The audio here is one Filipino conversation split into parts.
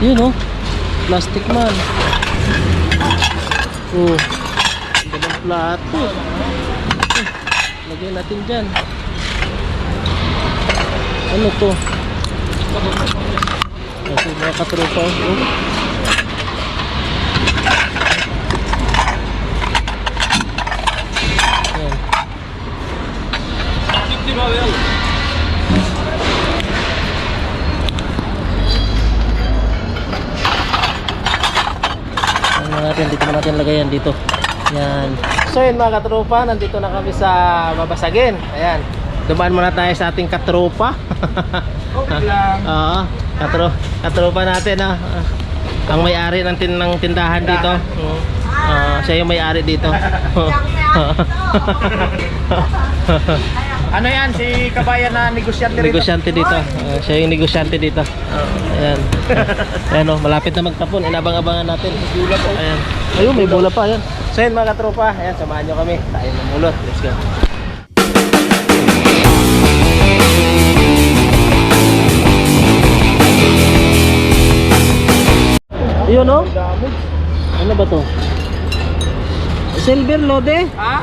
Yun oh. Plastic man. Oh. Ganda plato. Lagyan natin dyan. Ano to? Kasi mga katropa. Oh. Ayan. Ano natin, dito na natin lagay yan dito. Yan. So yun mga katropa, nandito na kami sa babasagin. Ayan. Dumaan muna tayo sa ating katropa. Okay lang. Oo. Katro, katropa natin ah. Ang may-ari ng, tin ng tindahan dito. Ah, siya yung may-ari dito. Ano yan? Si kabayan na negosyante rito. negosyante dito. Ah, siya yung negosyante dito. Ayan. Ayan oh, malapit na magtapon. Inabang-abangan natin. Gula po. Ayan. Ayun, may bola pa. Ayan. So yun mga katropa. Ayan, samahan nyo kami. Tayo mamulot. Let's go. Yun oh. Ano ba to? Silver lode? Ha?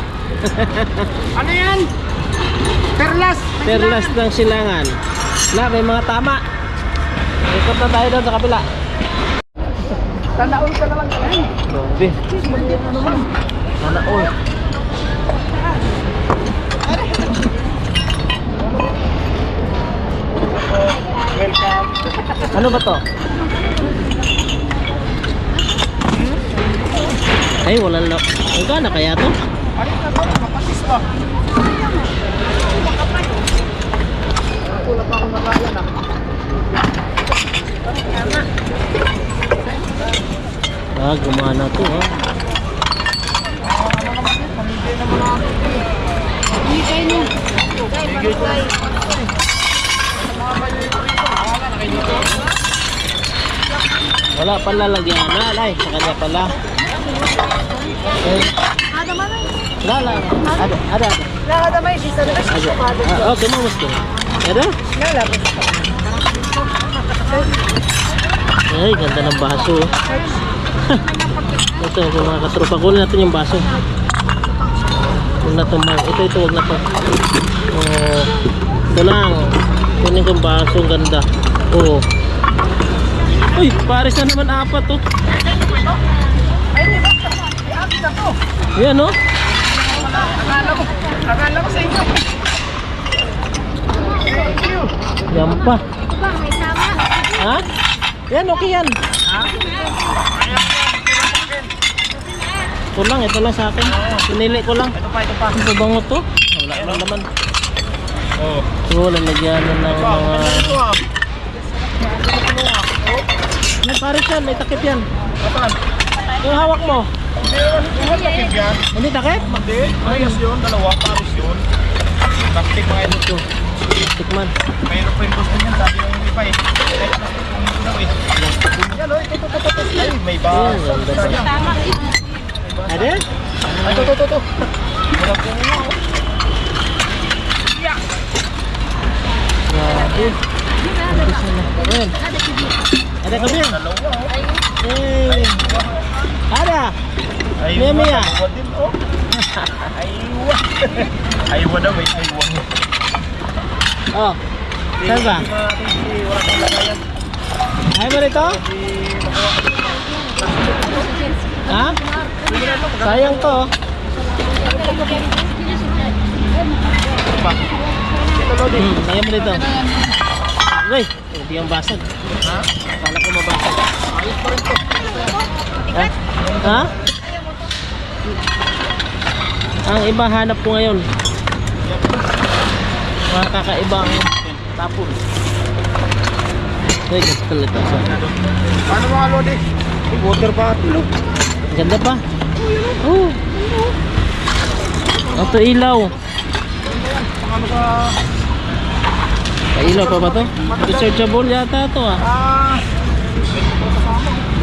ano yan? Perlas. Perlas ng silangan. Wala, may mga tama. Ikot na tayo doon sa kabila. Tanaon ka na lang yan. Grabe. All. Welcome. Ano ba to? Ay, wala na. Ang gana kaya to? Ka ba? Kapasis ba? Wala pa akong nakayan ah. Ah, gumana to ha. Wala pala lagyan na, lay. Sa kanya pala. Eh, Ada mana? Lala. Ada, ada. ada. Lah ada mai di sana. Ada. Ah, oh, kamu mesti. Lah. Ay, ganda ng baso. oh. ito, yung mga katropa. Kunin natin yung baso. Huwag na baso. Ito, ito, huwag na to. Oh, ito lang. Kunin ko yung baso. Ang ganda. Oo. Uy, pares na naman apat oh. Yan oh. Akala ko. Akala ko sa inyo. Yan pa. Ito? Ha? Yan, okay yan. Ito lang, ito lang sa akin. Pinili ko lang. Ito pa, ito pa. Ang pabango to. Wala naman naman. Oh. So, lalagyan na ng mga... Yan, pares yan. May takip yan. Yung hawak mo. Hindi takip yan. Hindi takip? Hindi. Ayos yun. Dalawa. Paris yun. Taktik mga ito. Ito. Tikman. Mayroon pa yung gusto niyan. Sabi ng iba eh. Kahit na kung daw eh. Yan oh. Ito, ito, ito, ito. Ay, may ba? Yan, ganda ba? Sayang. Tama. Ada? Ay, ito, ito, ito, ito. Wala po nga oh. Grabe. Ada yan. Eh. Ada. Ay, Mia, Mia. Dalawa din oh. Aywa. Aywa daw eh. Aywa. Oh. Saan ba? Ayaw mo rito? Ha? Sayang to. oh. Hmm, ayaw mo rito. Uy, hindi yung basag. Ha? Akala ko mabasag. Ayos pa rin to. Ha? Ha? Ang iba hanap ko ngayon. Mga kakaibang tapon. Ay, gusto talaga sa. Paano mga Lodi? Water bottle. oh. Ganda pa. Oh. Ito ilaw. Pailaw pa ba to? Rechargeable yata to ah.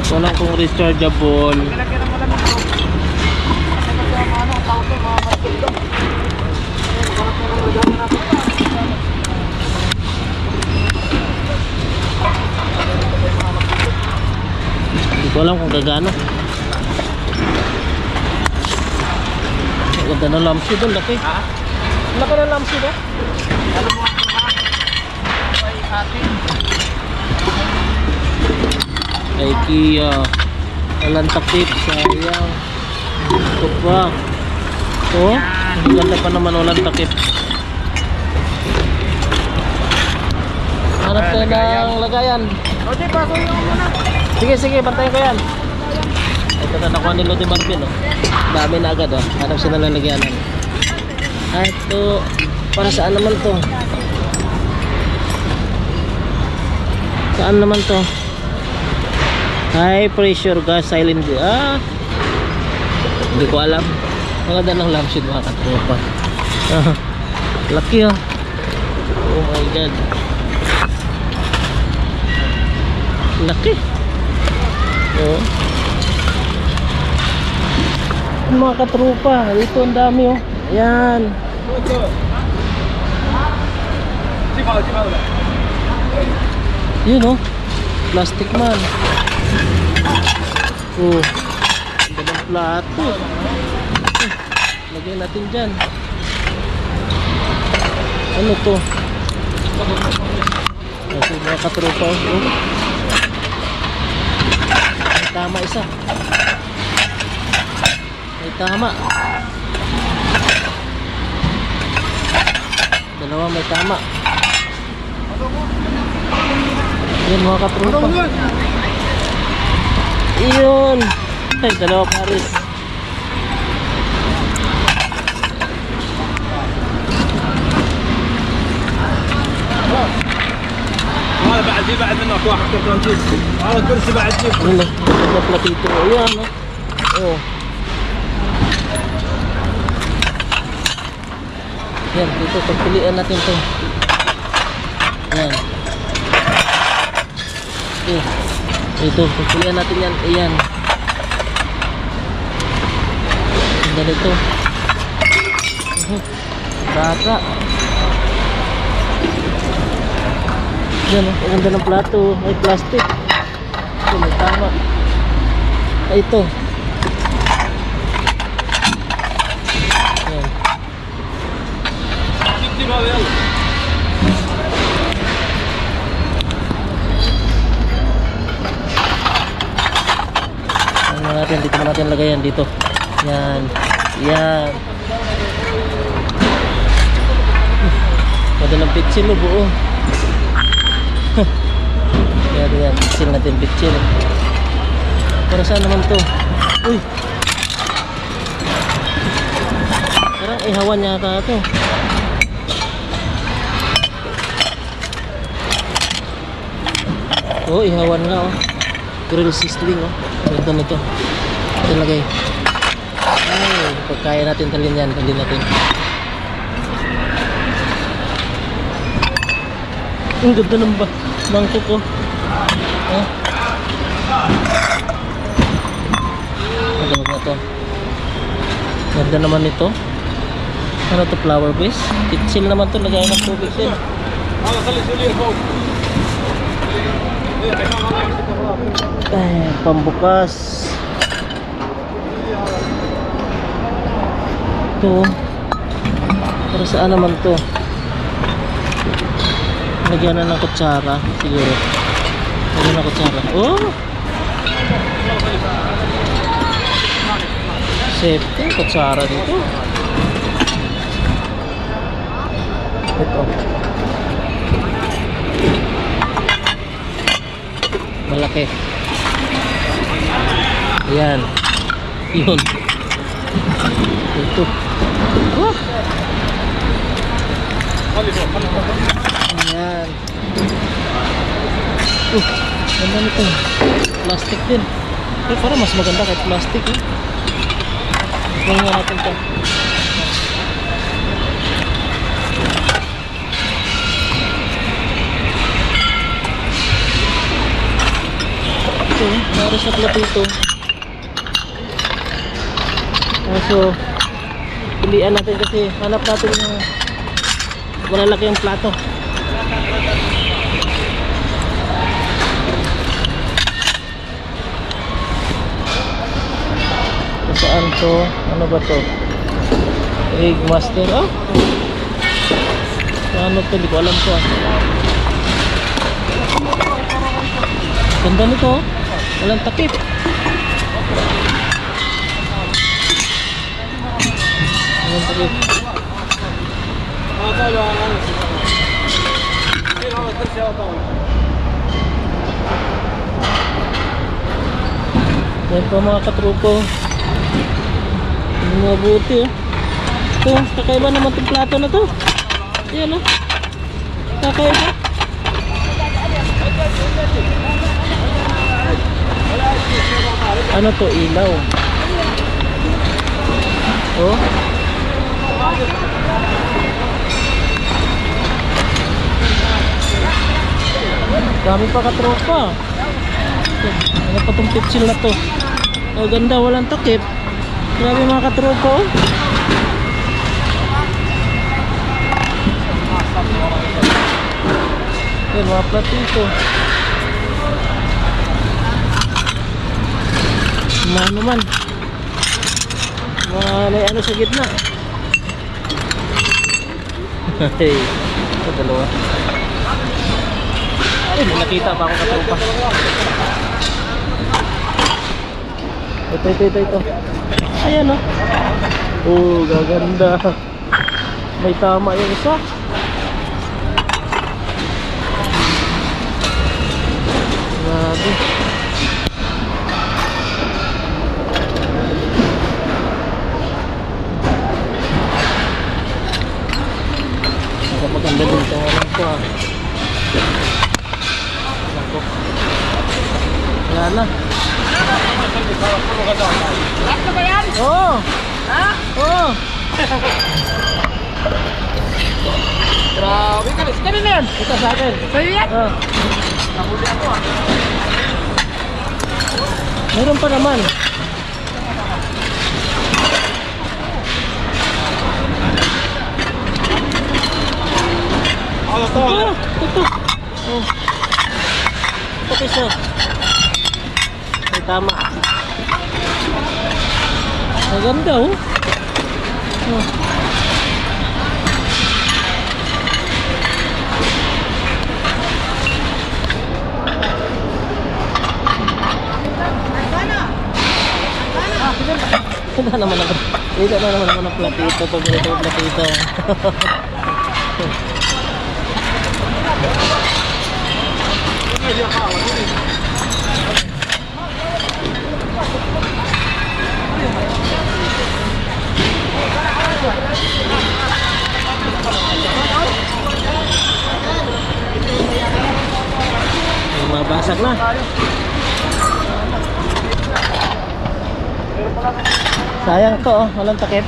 Ito lang kung rechargeable. Nilagyan ng malamig to. Kasi kasi ang ano, tao to, mga matulog. Ko alam kung gagana. Ganda ng lamsi doon, laki. Ha? Laki ng lamsi doon. Alam mo ang ay atin. IKEA. Walang takip, sayang. Ito pa. Ang ganda pa naman walang takip. Hanap tayo ng lagayan. Lodi, pasok yung muna. Sige, sige, bantayan ko yan. Ito na nakuha ni Lodi Barbin, oh. Dami na agad, oh. Hanap siya ng lalagyanan. Ah, ito, para saan naman to? Saan naman to? High pressure gas silent ah hindi ko alam maganda ng lampshade mga katropa Ah, laki oh oh my god laki oh mga katropa ito ang dami oh ayan. Yun oh. Plastic man. Oh. Ang gandang plato. Lagay natin dyan. Ano to? Ito mga katropa. Oh. Tama isa. May tama. Dalawa may tama. Yan mga katropa. Iyon. Ay, dalawa pares. هذا بعد في بعد منك واحد كرتون جيب هذا كرسي بعد جيب Ano na? Ito platito. Ayan, no? Oh. Yan, dito. Pagpilian natin to. Yan. Okay. Ito, pagpilian natin yan. Ayan. Ang ganito. Mhm. Bata. Yan, oh, ang ganda ng plato. May plastic. Ito, may tama. Ay, ito. Yan. Ano na natin, dito na natin lagayan dito. Yan. Yan. Madalang pitsin mo buo. yan, yan. Pitsil natin, pitsil. Para saan naman to? Uy! Parang ihawan yata to. Oh, ihawan nga oh. Grill sizzling oh. Ganda nito. Ito lagay. Ay, pag kaya natin talin yan, talin natin. Ang ganda ng ba Bangkok ko. Oh. Ang gamag na. Ganda naman ito. Ano to flower base? Kitsil naman to. Lagayan ng tubig sir. Eh, pambukas. Ito. Para saan naman to? Lagyan na ng kutsara, siguro. Lagyan ng kutsara. Oh! Safety, kutsara dito. Ito. Malaki. Ayan. Yun. Ito. Oh! Yan. Uh, ganda nito. Plastic din. Eh, parang mas maganda kahit plastic. Eh. Tingnan natin ito. Ito, maros na pala dito. Kaso, pilihan natin kasi hanap natin ng malalaki yung plato. Ito, ano ba to? Egg master. Oh! Ano to? Hindi ko alam to ah. Ganda nito oh. Walang takip. Walang takip. Yan po mga katrupo. Mabuti oh. Ito, kakaiba naman itong plato na to. Yan oh. Kakaiba. Ano to? Ilaw. Oh. Dami pa katropa. Ano pa tong pitsil na to? Oh, ganda, walang takip. Grabe mga katropa oh. Yan, mga platito. Mga naman. Mga may ano sa gitna. hey, ito dalawa. Ay, nakita pa ako katropa. Ito, ito, ito, ito. Ayan oh. Oh, gaganda. May tama yung isa. Grabe din ito. Alam ko ah. Ako. Wala na. Lahat na ba yan? Oo. Ha? Oo. Grabe ka. Kami na yan. Ito sa akin. Sa'yo yan? Ah. Nahuli ako ah. Meron pa naman. Ano to? Ah, ito. Oh. Ito isa. Ay, tama. Maganda oh. Oh. Wala naman ako. Wala na naman ako ng platito. Pag ito yung platito. Ay, Mabasag na. Sayang to oh, walang takip.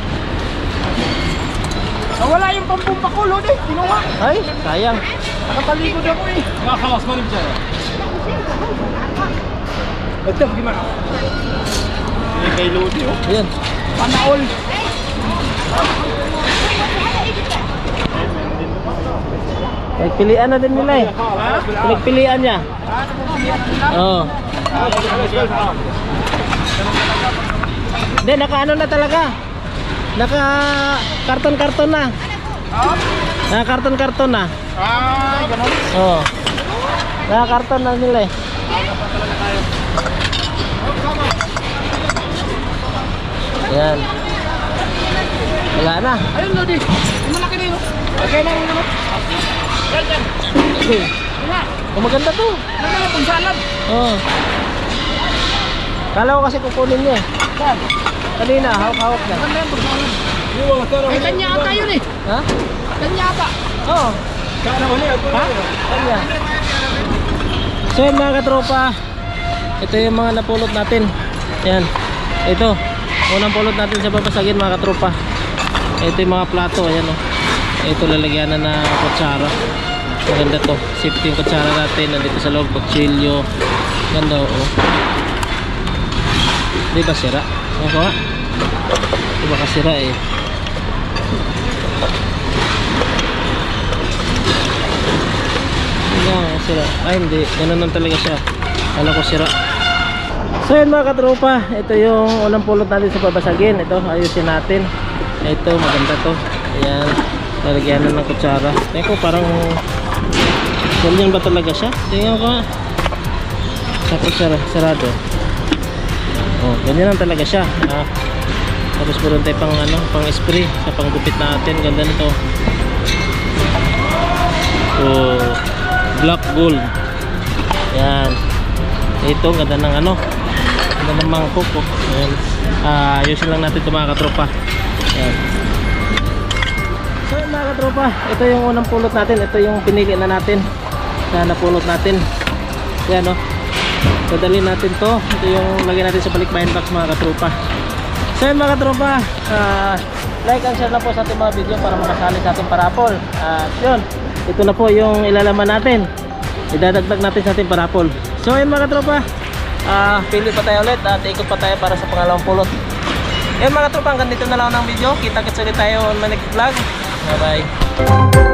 Nawala yung pampumpa ko, Lodi. Kinuha. Ay, sayang. Nakatalikod ako eh. Makakawas mo rin siya. Ito, gimana? Hindi kay Lodi oh. Ayan. Panaol. Nagpilian na din nila eh. Nagpilian niya. Ah, Oo. Oh. Hindi, naka ano na talaga. Naka karton-karton na. Naka karton-karton na. Ah, ganun. Oo. Naka karton na nila eh. Ayan. Wala na. Ayun, Lodi. Malaki na yun. Okay na yun. Yan, yan. Wala. oh, maganda to. Ano na yung salad? Oo. Kala ko kasi kukunin niya eh. Saan? Kanina, hawak-hawak na. Ano yung salad? Ay, kanya ata yun eh. Ha? Kanya ata. Oo. Ha? Kanya. So yun mga katropa, ito yung mga napulot natin. Yan. Ito. Unang pulot natin sa babasagin mga katropa. Ito yung mga plato. Ayan o. Ito lalagyan na na kutsara. Maganda to. Safety yung kutsara natin. Nandito sa loob. Kutsilyo. Ganda o. Di ba sira? Ano ko nga? Di ba kasira eh. Yan, sira. Ay, hindi. Ganun lang talaga siya. Kala ko sira. So yun mga katropa, ito yung unang pulot natin sa babasagin. Ito, ayusin natin. Ito, maganda to. Ayan, lalagyan na ng kutsara. Tingnan parang ganyan ba talaga siya? Tingnan ko nga. Tapos sara, sarado. Oh, ganyan lang talaga siya. Ah, tapos meron tayo pang ano, pang spray sa panggupit natin. Ganda nito. Oh, black gold. Yan. Ito, ganda ng ano. Ganda ng mangkok. Oh. Ayan. Ah, lang natin ito mga katropa. Yan. So mga katropa, ito yung unang pulot natin. Ito yung pinili na natin. Na napulot natin. Yan oh. Dadalhin natin to. Ito yung lagyan natin sa balikbayan box mga katropa. So yun mga katropa, ah, like and share lang po sa ating mga video para makasali sa ating parapol. At yun, ito na po yung ilalaman natin. Idadagdag natin sa ating parapol. So yun mga katropa, ah, pili pa tayo ulit at ikot pa tayo para sa pangalawang pulot. Yun mga katropa, hanggang dito na lang ang video. Kita-kits ulit tayo on my next vlog. Bye bye.